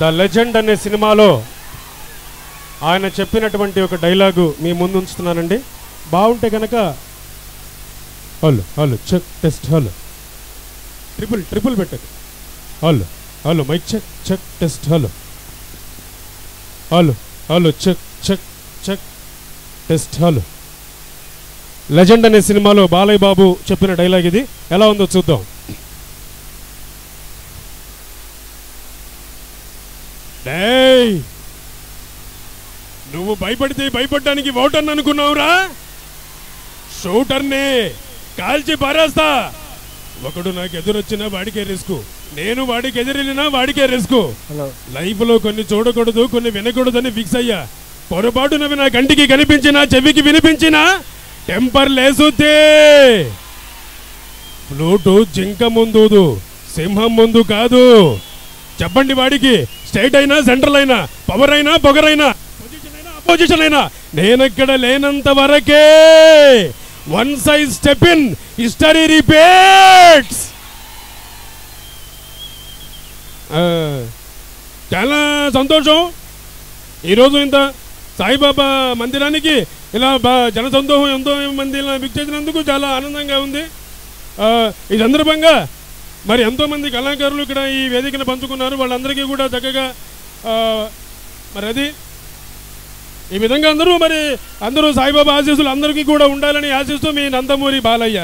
The legend అనే సినిమాలో ఆయన చెప్పినటువంటి ఒక డైలాగు మీ ముందు ఉంచుతున్నానండి. బాగుంటే కనుక hello hello check test hello. Triple triple పెట్టండి. Hello hello my check check test hello. Hello hello check check check test hello. Legend అనే సినిమాలో బాలయ్య బాబు చెప్పిన డైలాగ్ ఇది. ఎలా ఉందో చూద్దాం. నువ్వు భయపడితే భయపడడానికి ఓటర్ని అనుకున్నావురా? షూటర్నే కాల్చి పారేస్తా. ఒకడు నాకు ఎదురొచ్చినా వాడికే రిస్క్. నేను వాడికి ఎదురెళ్ళినా వాడికే రిస్క్. లైఫ్లో కొన్ని చూడకూడదు కొన్ని వినకూడదని ఫిక్స్ అయ్యా. పొరపాటునవి నా కంటికి కనిపించినా చెవికి వినిపించినా టెంపర్ లేసుతే ఫ్లూటు జింక ముందు సింహం ముందు కాదు. చెప్పండి వాడికి స్టేట్ అయినా సెంట్రల్ అయినా పవర్ అయినా పొగరైనా పొజిషన్ అయినా అపోజిషన్ అయినా నేనెక్కడ లేనంత వరకే one size step in history repeats. చాలా సంతోషం. ఈరోజు ఇంత సాయిబాబా మందిరానికి ఇలా బా జన సందోహం ఎంతో మంది ఇలా విచ్చేసినందుకు చాలా ఆనందంగా ఉంది. ఈ సందర్భంగా మరి ఎంతో మంది కళాకారులు ఇక్కడ ఈ వేదికను పంచుకున్నారు. వాళ్ళందరికీ కూడా చక్కగా ఆ, మరి అది ఈ విధంగా అందరూ మరి అందరూ సాయిబాబా ఆశీస్సులు అందరికీ కూడా ఉండాలని ఆశిస్తూ మీ నందమూరి బాలయ్య.